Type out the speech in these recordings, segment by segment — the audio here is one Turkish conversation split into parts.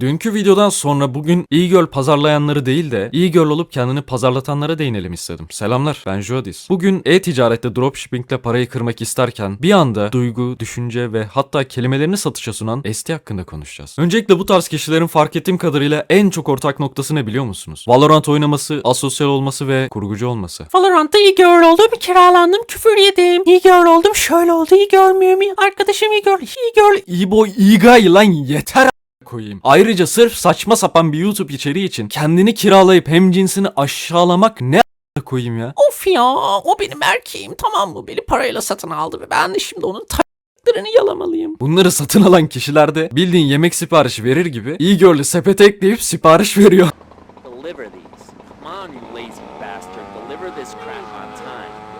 Dünkü videodan sonra bugün e-girl pazarlayanları değil de e-girl olup kendini pazarlatanlara değinelim istedim. Selamlar ben Jodis. Bugün e-ticarette dropshippingle parayı kırmak isterken bir anda duygu, düşünce ve hatta kelimelerini satışa sunan Esti hakkında konuşacağız. Öncelikle bu tarz kişilerin fark ettiğim kadarıyla en çok ortak noktası ne biliyor musunuz? Valorant oynaması, asosyal olması ve kurgucu olması. Valorant'ta iyi girl oldum, kiralandım, küfür yedim. İyi girl oldum, şöyle oldu, iyi görmüyor muyum? Arkadaşım iyi girl, iyi girl. E-boy e-guy lan yeter koyayım. Ayrıca sırf saçma sapan bir YouTube içeriği için kendini kiralayıp hem cinsini aşağılamak ne a- koyayım ya. Of ya, o benim erkeğim tamam mı? Beni parayla satın aldı ve ben de şimdi onun taşlarını yalamalıyım. Bunları satın alan kişiler de bildiğin yemek siparişi verir gibi e-girl'ü sepete ekleyip sipariş veriyor. Deliver these. Come on, you lazy bastard. Deliver this crap on time.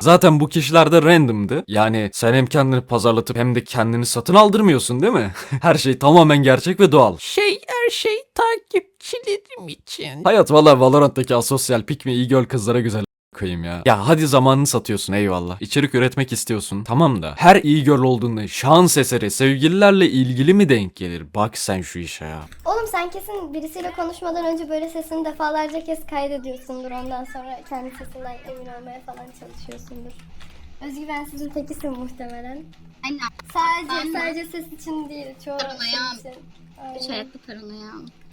Zaten bu kişiler de random'dı. Yani sen hem kendini pazarlatıp hem de kendini satın aldırmıyorsun değil mi? Her şey tamamen gerçek ve doğal. Şey, her şey takipçilerim için. Hayat valla Valorant'taki asosyal pik mi e-girl kızlara güzel koyayım ya. Ya hadi zamanını satıyorsun eyvallah. İçerik üretmek istiyorsun. Tamam da her iyi girl olduğunda şans eseri sevgililerle ilgili mi denk gelir? Bak sen şu işe ya. Oğlum sen kesin birisiyle konuşmadan önce böyle sesini defalarca kez kaydediyorsundur. Ondan sonra kendi sesinden emin olmaya falan çalışıyorsundur. Özgüvensizin tekisin muhtemelen. Aynen. Sadece Ben- sadece ses için değil, çoğu Paranoyam. şey için. Üç Aynen. ayaklı paranoya.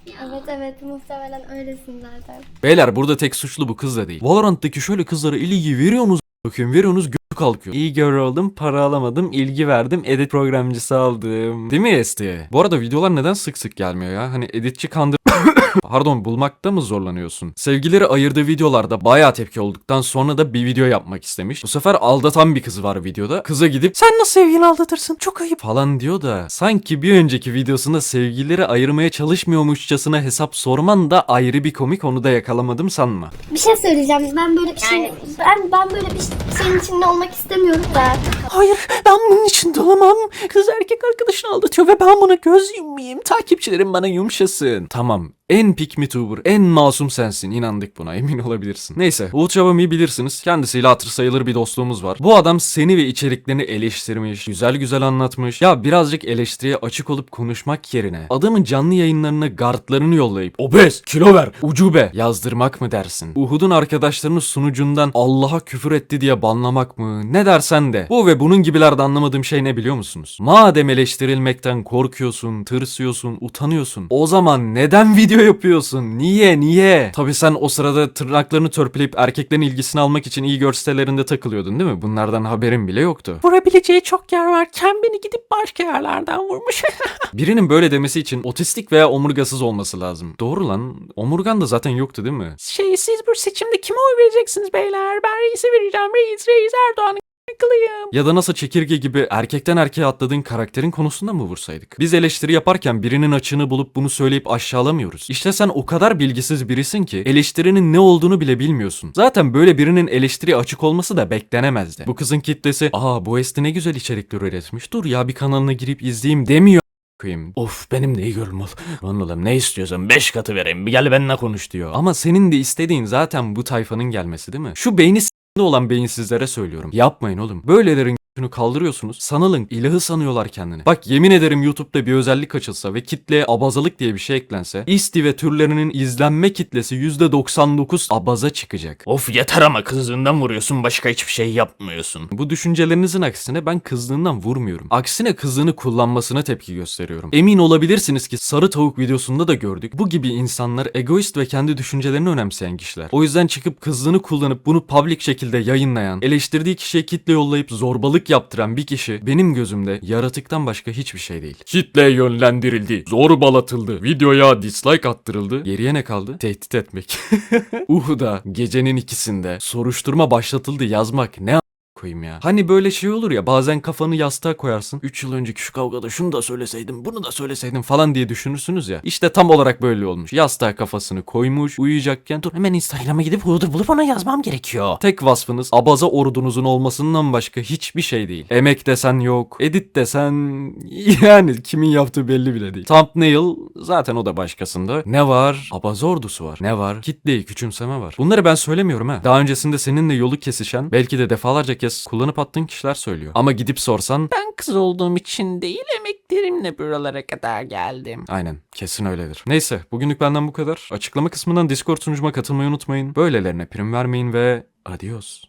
Ya. Evet evet muhtemelen öylesin zaten. Beyler burada tek suçlu bu kız da değil. Valorant'taki şöyle kızlara ilgi veriyorsunuz bakıyorum veriyorsunuz gö kalkıyor. İyi girl oldum, para alamadım, ilgi verdim, edit programcısı aldım. Değil mi Esti? Bu arada videolar neden sık sık gelmiyor ya? Hani editçi kandır... Pardon bulmakta mı zorlanıyorsun? Sevgileri ayırdığı videolarda bayağı tepki olduktan sonra da bir video yapmak istemiş. Bu sefer aldatan bir kız var videoda. Kıza gidip Sen nasıl sevgilini aldatırsın? Çok ayıp. falan diyor da sanki bir önceki videosunda sevgilileri ayırmaya çalışmıyormuşçasına hesap sorman da ayrı bir komik onu da yakalamadım sanma. Bir şey söyleyeceğim. Ben böyle bir şey Yani- ben ben böyle bir şeyin içinde olmak istemiyorum da. Hayır, ben bunun için dolamam. Kız erkek arkadaşını aldatıyor ve ben buna göz yummayayım. Takipçilerim bana yumuşasın. Tamam. come En pick me tuber, en masum sensin. İnandık buna emin olabilirsin. Neyse Uğur bilirsiniz. Kendisiyle hatır sayılır bir dostluğumuz var. Bu adam seni ve içeriklerini eleştirmiş, güzel güzel anlatmış. Ya birazcık eleştiriye açık olup konuşmak yerine adamın canlı yayınlarına gardlarını yollayıp obez, kilo ver, ucube yazdırmak mı dersin? Uhud'un arkadaşlarını sunucundan Allah'a küfür etti diye banlamak mı? Ne dersen de. Bu ve bunun gibilerde anlamadığım şey ne biliyor musunuz? Madem eleştirilmekten korkuyorsun, tırsıyorsun, utanıyorsun. O zaman neden video yapıyorsun? Niye? Niye? Tabi sen o sırada tırnaklarını törpüleyip erkeklerin ilgisini almak için iyi gör sitelerinde takılıyordun değil mi? Bunlardan haberin bile yoktu. Vurabileceği çok yer varken beni gidip başka yerlerden vurmuş. Birinin böyle demesi için otistik veya omurgasız olması lazım. Doğru lan. Omurgan da zaten yoktu değil mi? şey, siz bu seçimde kime oy vereceksiniz beyler? Ben reisi vereceğim. Reis, reis Erdoğan'ın kılıyım. Ya da nasıl çekirge gibi erkekten erkeğe atladığın karakterin konusunda mı vursaydık? Biz eleştiri yaparken birinin açığını bulup bunu söyleyip aşağılamıyoruz. İşte sen o kadar bilgisiz birisin ki eleştirinin ne olduğunu bile bilmiyorsun. Zaten böyle birinin eleştiriye açık olması da beklenemezdi. Bu kızın kitlesi aa bu Esti ne güzel içerikler üretmiş dur ya bir kanalına girip izleyeyim demiyor koyayım. Of benim de iyi görüm ol. Oğlum ne istiyorsan 5 katı vereyim bir gel benimle konuş diyor. Ama senin de istediğin zaten bu tayfanın gelmesi değil mi? Şu beyni olan beyinsizlere söylüyorum. Yapmayın oğlum. Böylelerin ***'ünü kaldırıyorsunuz. Sanalın ilahı sanıyorlar kendini. Bak yemin ederim YouTube'da bir özellik açılsa ve kitleye abazalık diye bir şey eklense isti ve türlerinin izlenme kitlesi %99 abaza çıkacak. Of yeter ama kızdığından vuruyorsun başka hiçbir şey yapmıyorsun. Bu düşüncelerinizin aksine ben kızdığından vurmuyorum. Aksine kızdığını kullanmasına tepki gösteriyorum. Emin olabilirsiniz ki sarı tavuk videosunda da gördük. Bu gibi insanlar egoist ve kendi düşüncelerini önemseyen kişiler. O yüzden çıkıp kızdığını kullanıp bunu public şekilde yayınlayan, eleştirdiği kişiye kitle yollayıp zorbalık yaptıran bir kişi benim gözümde yaratıktan başka hiçbir şey değil. Kitle yönlendirildi, zorbalatıldı, videoya dislike attırıldı. Geriye ne kaldı? Tehdit etmek. Uhud'a gecenin ikisinde soruşturma başlatıldı yazmak ne koyayım ya. Hani böyle şey olur ya bazen kafanı yastığa koyarsın. 3 yıl önceki şu kavgada şunu da söyleseydim bunu da söyleseydim falan diye düşünürsünüz ya. İşte tam olarak böyle olmuş. Yastığa kafasını koymuş uyuyacakken dur Hemen Instagram'a gidip Hooder bulup ona yazmam gerekiyor. Tek vasfınız abaza ordunuzun olmasından başka hiçbir şey değil. Emek desen yok, edit desen yani kimin yaptığı belli bile değil. Thumbnail zaten o da başkasında. Ne var? Abaza ordusu var. Ne var? Kitleyi küçümseme var. Bunları ben söylemiyorum ha. Daha öncesinde seninle yolu kesişen, belki de defalarca kez kullanıp attığın kişiler söylüyor. Ama gidip sorsan Ben kız olduğum için değil emeklerimle buralara kadar geldim. Aynen. Kesin öyledir. Neyse. Bugünlük benden bu kadar. Açıklama kısmından Discord sunucuma katılmayı unutmayın. Böylelerine prim vermeyin ve adios.